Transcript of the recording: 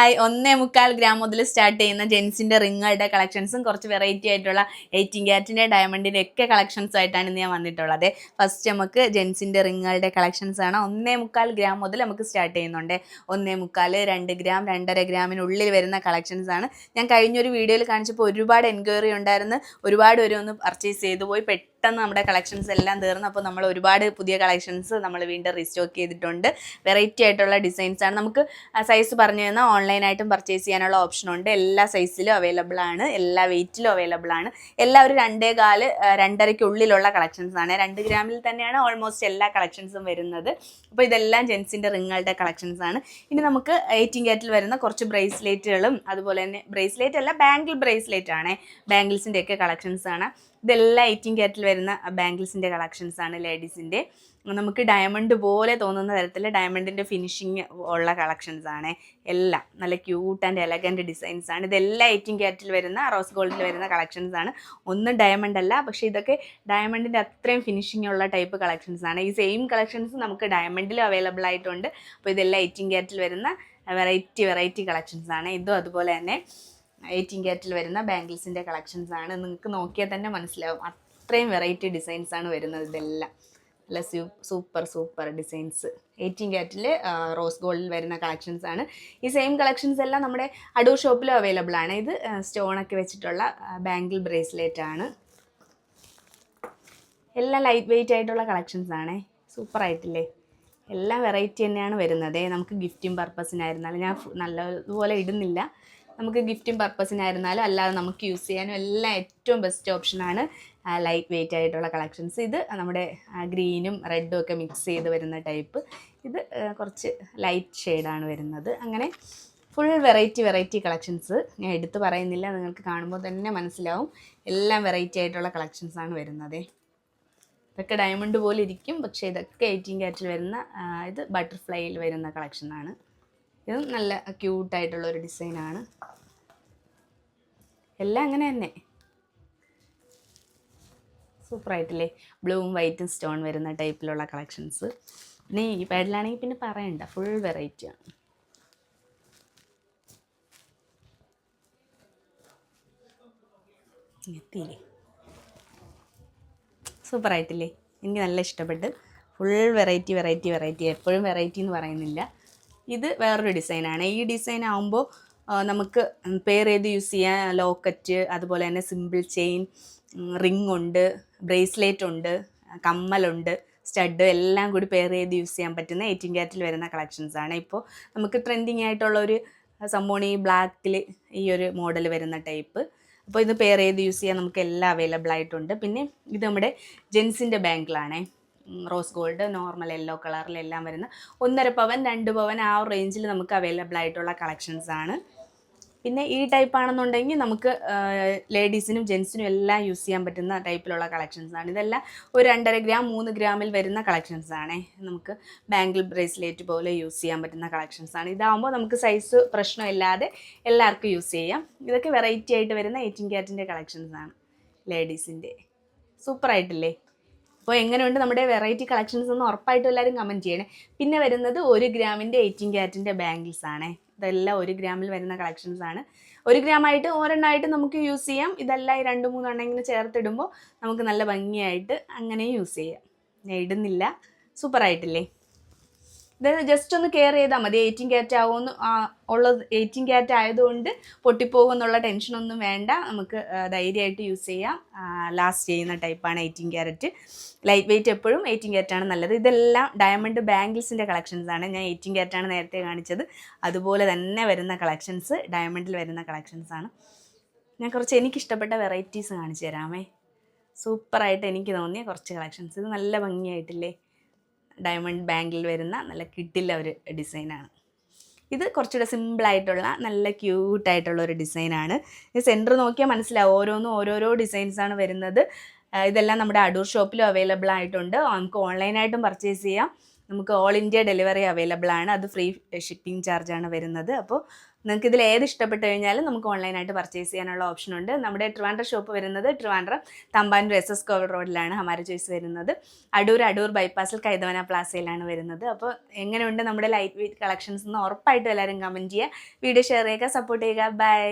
Hi ഒന്നേ മുക്കാൽ gram മുതൽ സ്റ്റാർട്ട് ചെയ്യുന്ന ജെൻസിന്റെ റിങ്ങുകളുടെ കളക്ഷൻസും കുറച്ച് വെറൈറ്റി ആയിട്ടുള്ള എയ്റ്റീൻ ക്യാറ്റിന്റെ ഡയമണ്ടിന്റെ ഒക്കെ കളക്ഷൻസ് ആയിട്ടാണ് ഇന്ന് ഞാൻ വന്നിട്ടുള്ളത്. ഫസ്റ്റ് നമുക്ക് ജെൻസിന്റെ റിങ്ങുകളുടെ കളക്ഷൻസ് ആണ്. ഒന്നേ മുക്കാൽ ഗ്രാം മുതൽ നമുക്ക് സ്റ്റാർട്ട് ചെയ്യുന്നുണ്ട്. ഒന്നേ മുക്കാൽ രണ്ട് ഗ്രാം രണ്ടര ഗ്രാമിനുള്ളിൽ വരുന്ന കളക്ഷൻസ് ആണ്. ഞാൻ കഴിഞ്ഞൊരു വീഡിയോയിൽ കാണിച്ചപ്പോൾ ഒരുപാട് എൻക്വയറി ഉണ്ടായിരുന്നു. ഒരുപാട് പേര് ഒന്ന് പർച്ചേസ് ചെയ്തു. പോയി പെട്ടെന്ന് നമ്മുടെ കളക്ഷൻസ് എല്ലാം തീർന്നു. അപ്പോൾ നമ്മൾ ഒരുപാട് പുതിയ കളക്ഷൻസ് നമ്മൾ വീണ്ടും റീസ്റ്റോക്ക് ചെയ്തിട്ടുണ്ട്. വെറൈറ്റി ആയിട്ടുള്ള ഡിസൈൻസ് ആണ്. നമുക്ക് സൈസ് പറഞ്ഞു തന്നാൽ ഓൺലൈനായിട്ടും പർച്ചേസ് ചെയ്യാനുള്ള ഓപ്ഷൻ ഉണ്ട്. എല്ലാ സൈസിലും അവൈലബിൾ ആണ്. എല്ലാ വെയിറ്റിലും അവൈലബിൾ ആണ്. എല്ലാ ഒരു രണ്ടേ കാൽ രണ്ടരയ്ക്കുള്ളിലുള്ള കളക്ഷൻസ് ആണ്. രണ്ട് ഗ്രാമിൽ തന്നെയാണ് ഓൾമോസ്റ്റ് എല്ലാ കളക്ഷൻസും വരുന്നത്. അപ്പോൾ ഇതെല്ലാം ജെൻസിന്റെ റിങ്ങുകളുടെ കളക്ഷൻസ് ആണ്. ഇനി നമുക്ക് എയ്റ്റീൻ കാറ്റിൽ വരുന്ന കുറച്ച് ബ്രേസ്ലെറ്റുകളും അതുപോലെ തന്നെ ബ്രേസ്ലെറ്റ് അല്ല ബാംഗിൾ ബ്രേസ്ലെറ്റ് ആണ്. ബാംഗിൾസിന്റെയൊക്കെ കളക്ഷൻസ് ആണ്. ഇതെല്ലാം എയ്റ്റീൻ ക്യാറ്റിൽ വരുന്ന ബാംഗിൾസിന്റെ കളക്ഷൻസ് ആണ് ലേഡീസിന്റെ നമുക്ക് ഡയമണ്ട് പോലെ തോന്നുന്ന തരത്തിൽ ഡയമണ്ടിന്റെ ഫിനിഷിങ് ഉള്ള കളക്ഷൻസ് ആണ്. എല്ലാം നല്ല ക്യൂട്ട് ആൻഡ് എലഗന്റ് ഡിസൈൻസ് ആണ്. ഇതെല്ലാം എയ്റ്റീൻ ക്യാറ്റിൽ വരുന്ന റോസ് ഗോൾഡിൽ വരുന്ന കളക്ഷൻസ് ആണ്. ഒന്നും ഡയമണ്ട് അല്ല പക്ഷേ ഇതൊക്കെ ഡയമണ്ടിന്റെ അത്രയും ഫിനിഷിംഗ് ഉള്ള ടൈപ്പ് കളക്ഷൻസ് ആണ്. ഈ സെയിം കളക്ഷൻസ് നമുക്ക് ഡയമണ്ടിലും അവൈലബിൾ ആയിട്ടുണ്ട്. അപ്പോൾ ഇതെല്ലാം എയ്റ്റീൻ ക്യാറ്റിൽ വരുന്ന വെറൈറ്റി വെറൈറ്റി കളക്ഷൻസ് ആണ്. ഇതും അതുപോലെ തന്നെ. എയ്റ്റീൻ ക്യാറ്റിൽ വരുന്ന ബാംഗിൾസിന്റെ കളക്ഷൻസ് ആണ്. നിങ്ങൾക്ക് നോക്കിയാൽ തന്നെ മനസ്സിലാവും. അത്രയും വെറൈറ്റി ഡിസൈൻസ് ആണ് വരുന്നത് ഇതെല്ലാം. നല്ല സൂപ്പർ സൂപ്പർ ഡിസൈൻസ് എയ്റ്റീൻ ക്യാറ്റിൽ റോസ് ഗോൾഡിൽ വരുന്ന കളക്ഷൻസ് ആണ്. ഈ സെയിം കളക്ഷൻസ് എല്ലാം നമ്മുടെ അടൂർ ഷോപ്പിലും അവൈലബിൾ ആണ്. ഇത് സ്റ്റോണൊക്കെ വെച്ചിട്ടുള്ള ബാംഗിൾ ബ്രേസ്ലെറ്റ് ആണ്. എല്ലാം ലൈറ്റ് വെയിറ്റ് ആയിട്ടുള്ള കളക്ഷൻസ് ആണേ. സൂപ്പർ ആയിട്ടില്ലേ? എല്ലാം വെറൈറ്റി തന്നെയാണ് വരുന്നത്. നമുക്ക് ഗിഫ്റ്റിംഗ് പർപ്പസിനായിരുന്നാലും ഞാൻ നല്ലതുപോലെ ഇടുന്നില്ല. നമുക്ക് ഗിഫ്റ്റിംഗ് പർപ്പസിനായിരുന്നാലും അല്ലാതെ നമുക്ക് യൂസ് ചെയ്യാനും എല്ലാം ഏറ്റവും ബെസ്റ്റ് ഓപ്ഷനാണ് ലൈറ്റ് വെയിറ്റ് ആയിട്ടുള്ള കളക്ഷൻസ് ഇത് നമ്മുടെ ഗ്രീനും റെഡും ഒക്കെ മിക്സ് ചെയ്ത് വരുന്ന ടൈപ്പ് ഇത് കുറച്ച് ലൈറ്റ് ഷെയ്ഡാണ് വരുന്നത്. അങ്ങനെ ഫുൾ വെറൈറ്റി വെറൈറ്റി കളക്ഷൻസ് ഞാൻ എടുത്തു പറയുന്നില്ല നിങ്ങൾക്ക് കാണുമ്പോൾ തന്നെ മനസ്സിലാവും. എല്ലാം വെറൈറ്റി ആയിട്ടുള്ള കളക്ഷൻസ് ആണ് വരുന്നത്. ഇതൊക്കെ ഡയമണ്ട് പോലെ ഇരിക്കും പക്ഷേ ഇതൊക്കെ എയ്റ്റീൻ ക്യാറ്റിൽ വരുന്ന ഇത് ബട്ടർഫ്ലൈയിൽ വരുന്ന കളക്ഷനാണ് ഇതും നല്ല ക്യൂട്ടായിട്ടുള്ള ഒരു ഡിസൈനാണ്. എല്ലാം അങ്ങനെ തന്നെ. സൂപ്പറായിട്ടില്ലേ? ബ്ലൂവും വൈറ്റും സ്റ്റോൺ വരുന്ന ടൈപ്പിലുള്ള കളക്ഷൻസ് പിന്നെ ഈ പാഡിലാണെങ്കിൽ പിന്നെ പറയണ്ട ഫുൾ വെറൈറ്റിയാണ് എത്തിയില്ലേ? സൂപ്പറായിട്ടില്ലേ? എനിക്ക് നല്ല ഇഷ്ടപ്പെട്ട് ഫുൾ വെറൈറ്റി വെറൈറ്റി വെറൈറ്റി എപ്പോഴും വെറൈറ്റി എന്ന് പറയുന്നില്ല. ഇത് വേറൊരു ഡിസൈനാണ്. ഈ ഡിസൈൻ ആകുമ്പോൾ നമുക്ക് പേർ ചെയ്ത് യൂസ് ചെയ്യാൻ ലോക്കറ്റ് അതുപോലെ തന്നെ സിമ്പിൾ ചെയിൻ റിംഗ് ഉണ്ട് ബ്രേസ്ലെറ്റ് ഉണ്ട് കമ്മലുണ്ട് സ്റ്റഡ് എല്ലാം കൂടി പെയർ ചെയ്ത് യൂസ് ചെയ്യാൻ പറ്റുന്ന എയ്റ്റീൻ ക്യാറ്റിൽ വരുന്ന കളക്ഷൻസ് ആണ്. ഇപ്പോൾ നമുക്ക് ട്രെൻഡിങ് ആയിട്ടുള്ള ഒരു സംഭവമാണ് ഈ ബ്ലാക്കിൽ ഈ ഒരു മോഡൽ വരുന്ന ടൈപ്പ്. അപ്പോൾ ഇത് പെയർ ചെയ്ത് യൂസ് ചെയ്യാൻ നമുക്ക് എല്ലാം അവൈലബിൾ ആയിട്ടുണ്ട്. പിന്നെ ഇത് നമ്മുടെ ജെൻസിന്റെ ബാങ്കിലാണേ റോസ് ഗോൾഡ് നോർമൽ യെല്ലോ കളറിലെല്ലാം വരുന്ന ഒന്നര പവൻ രണ്ട് പവൻ ആ റേഞ്ചിൽ നമുക്ക് അവൈലബിൾ ആയിട്ടുള്ള കളക്ഷൻസ് ആണ്. പിന്നെ ഈ ടൈപ്പ് ആണെന്നുണ്ടെങ്കിൽ നമുക്ക് ലേഡീസിനും ജെൻസിനും എല്ലാം യൂസ് ചെയ്യാൻ പറ്റുന്ന ടൈപ്പിലുള്ള കളക്ഷൻസ് ആണ്. ഇതെല്ലാം ഒരു രണ്ടര ഗ്രാം മൂന്ന് ഗ്രാമിൽ വരുന്ന കളക്ഷൻസ് ആണേ. നമുക്ക് ബാംഗിൾ ബ്രേസ്ലെറ്റ് പോലെ യൂസ് ചെയ്യാൻ പറ്റുന്ന കളക്ഷൻസ് ആണ്. ഇതാകുമ്പോൾ നമുക്ക് സൈസ് പ്രശ്നമില്ലാതെ എല്ലാവർക്കും യൂസ് ചെയ്യാം. ഇതൊക്കെ വെറൈറ്റി ആയിട്ട് വരുന്ന എയ്റ്റീൻ ക്യാറ്റിന്റെ കളക്ഷൻസ് ആണ് ലേഡീസിന്റെ സൂപ്പറായിട്ടില്ലേ അപ്പോൾ എങ്ങനെയുണ്ട് നമ്മുടെ വെറൈറ്റി കളക്ഷൻസ് എന്ന് ഉറപ്പായിട്ടും എല്ലാവരും കമന്റ് ചെയ്യണേ. പിന്നെ വരുന്നത് ഒരു ഗ്രാമിന്റെ എയ്റ്റീൻ ക്യാരറ്റിന്റെ ബാംഗിൾസ് ആണേ. ഇതെല്ലാം ഒരു ഗ്രാമിൽ വരുന്ന കളക്ഷൻസ് ആണ്. ഒരു ഗ്രാമായിട്ട് ഒരെണ്ണമായിട്ട് നമുക്ക് യൂസ് ചെയ്യാം. ഇതെല്ലാം ഈ രണ്ട് മൂന്നെണ്ണം ഇങ്ങനെ ചേർത്തിടുമ്പോൾ നമുക്ക് നല്ല ഭംഗിയായിട്ട് അങ്ങനെ യൂസ് ചെയ്യാം. ഇടുന്നില്ല. സൂപ്പറായിട്ടില്ലേ ജസ്റ്റ് ഒന്ന് കെയർ ചെയ്താൽ മതി. എയ്റ്റീൻ ക്യാറ്റ് ആവുമെന്ന് ഉള്ളത് എയ്റ്റീൻ ക്യാറ്റ് ആയതുകൊണ്ട് പൊട്ടിപ്പോകും എന്നുള്ള ടെൻഷനൊന്നും വേണ്ട. നമുക്ക് ധൈര്യമായിട്ട് യൂസ് ചെയ്യാം. ലാസ്റ്റ് ചെയ്യുന്ന ടൈപ്പാണ് എയ്റ്റീൻ ക്യാരറ്റ് ലൈറ്റ് വെയിറ്റ് എപ്പോഴും എയ്റ്റീൻ ക്യാറ്റാണ് നല്ലത്. ഇതെല്ലാം ഡയമണ്ട് ബാംഗിൾസിന്റെ കളക്ഷൻസ് ആണ്. ഞാൻ എയ്റ്റീൻ ക്യാറ്റാണ് നേരത്തെ കാണിച്ചത്. അതുപോലെ തന്നെ വരുന്ന കളക്ഷൻസ് ഡയമണ്ടിൽ വരുന്ന കളക്ഷൻസ് ആണ്. ഞാൻ കുറച്ച് എനിക്കിഷ്ടപ്പെട്ട വെറൈറ്റീസ് കാണിച്ചു തരാമേ. സൂപ്പറായിട്ട് എനിക്ക് തോന്നിയ കുറച്ച് കളക്ഷൻസ് ഇത് നല്ല ഭംഗിയായിട്ടില്ലേ? ഡയമണ്ട് ബാങ്കിൽ വരുന്ന നല്ല കിട്ടില്ല ഒരു ഡിസൈനാണ്. ഇത് കുറച്ചുകൂടെ സിമ്പിളായിട്ടുള്ള നല്ല ക്യൂട്ടായിട്ടുള്ള ഒരു ഡിസൈനാണ്. ഇത് സെന്റർ നോക്കിയാൽ മനസ്സിലാവും. ഓരോന്നും ഓരോരോ ഡിസൈൻസാണ് വരുന്നത്. ഇതെല്ലാം നമ്മുടെ അടൂർ ഷോപ്പിലും അവൈലബിൾ ആയിട്ടുണ്ട്. നമുക്ക് ഓൺലൈനായിട്ടും പർച്ചേസ് ചെയ്യാം. നമുക്ക് ഓൾ ഇന്ത്യ ഡെലിവറി അവൈലബിൾ ആണ്. അത് ഫ്രീ ഷിപ്പിംഗ് ചാർജാണ് വരുന്നത്. അപ്പോൾ നിങ്ങൾക്ക് ഇതിൽ ഏത് ഇഷ്ടപ്പെട്ട് കഴിഞ്ഞാലും നമുക്ക് ഓൺലൈനായിട്ട് പർച്ചേസ് ചെയ്യാനുള്ള ഓപ്ഷൻ ഉണ്ട്. നമ്മുടെ ട്രിവാൻഡ്ര ഷോപ്പ് വരുന്നത് Trivandrum Thampanoor S S Covid റോഡിലാണ് ഹമാര ചോയ്സ് വരുന്നത്. അടൂർ അടൂർ ബൈപ്പാസിൽ കൈതവന പ്ലാസയിലാണ് വരുന്നത്. അപ്പോൾ എങ്ങനെയുണ്ട് നമ്മുടെ ലൈറ്റ് വെയിറ്റ് കളക്ഷൻസ് എന്ന് ഉറപ്പായിട്ടും എല്ലാവരും കമന്റ് ചെയ്യുക. വീഡിയോ ഷെയർ ചെയ്യുക സപ്പോർട്ട് ചെയ്യുക. ബൈ